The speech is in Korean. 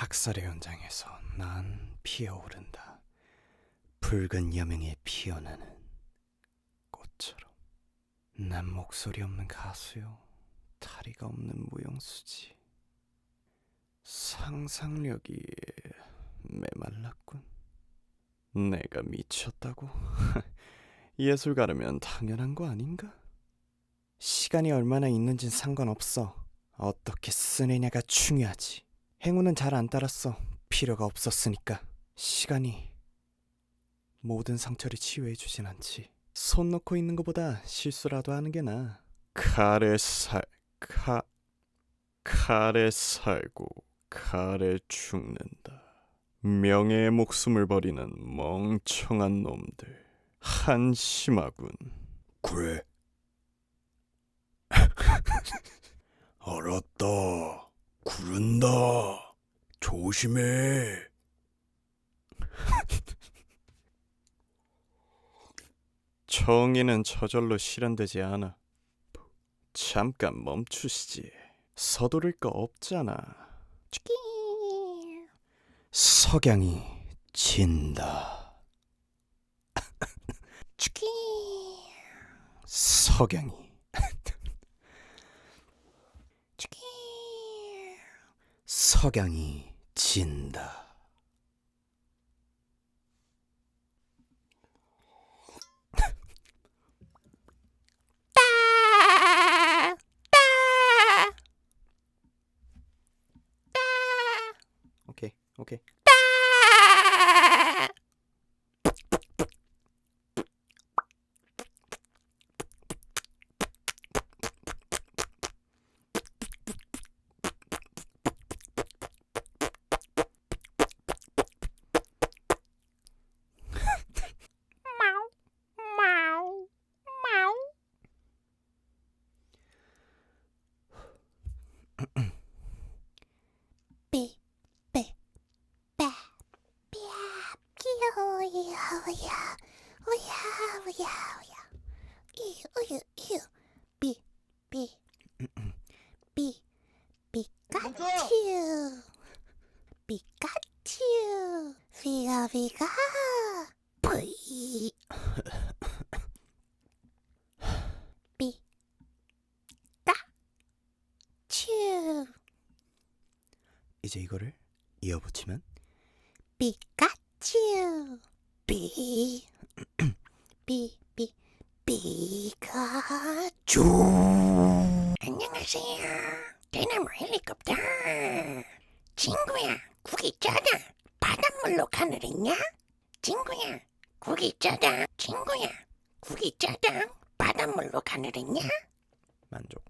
학살의 현장에서 난 피어오른다. 붉은 여명에 피어나는 꽃처럼. 난 목소리 없는 가수요. 다리가 없는 무용수지. 상상력이 메말랐군. 내가 미쳤다고? 예술가라면 당연한 거 아닌가? 시간이 얼마나 있는진 상관없어. 어떻게 쓰느냐가 중요하지. 행운은 잘 안 따랐어. 필요가 없었으니까. 시간이 모든 상처를 치유해 주진 않지. 손 놓고 있는 것보다 실수라도 하는 게 나아. 칼에 살, 카, 칼에 살고 칼에 죽는다. 명예의 목숨을 버리는 멍청한 놈들. 한심하군. 그래. 구른다. 조심해. 정의는 저절로 실현되지 않아. 잠깐 멈추시지. 서두를 거 없잖아. 석양이 진다. 석양이 석양이 진다. 오케이, 오케이. 야, 오야, 오야, 오야, 이, 우유, 유, 삐, 삐, 삐, 피카츄, 피카츄, 피가, 피가, 뿌이, 삐, 까, 츄. 이제 이거를 이어붙이면 피카츄. 삐, 삐, 삐, 피카츄. 안녕하세요. 대나무 헬리콥터. 친구야 국이 짜다. 바닷물로 가늘었냐? 친구야 국이 짜다. 친구야 국이 짜다. 바닷물로 가늘었냐? 만족.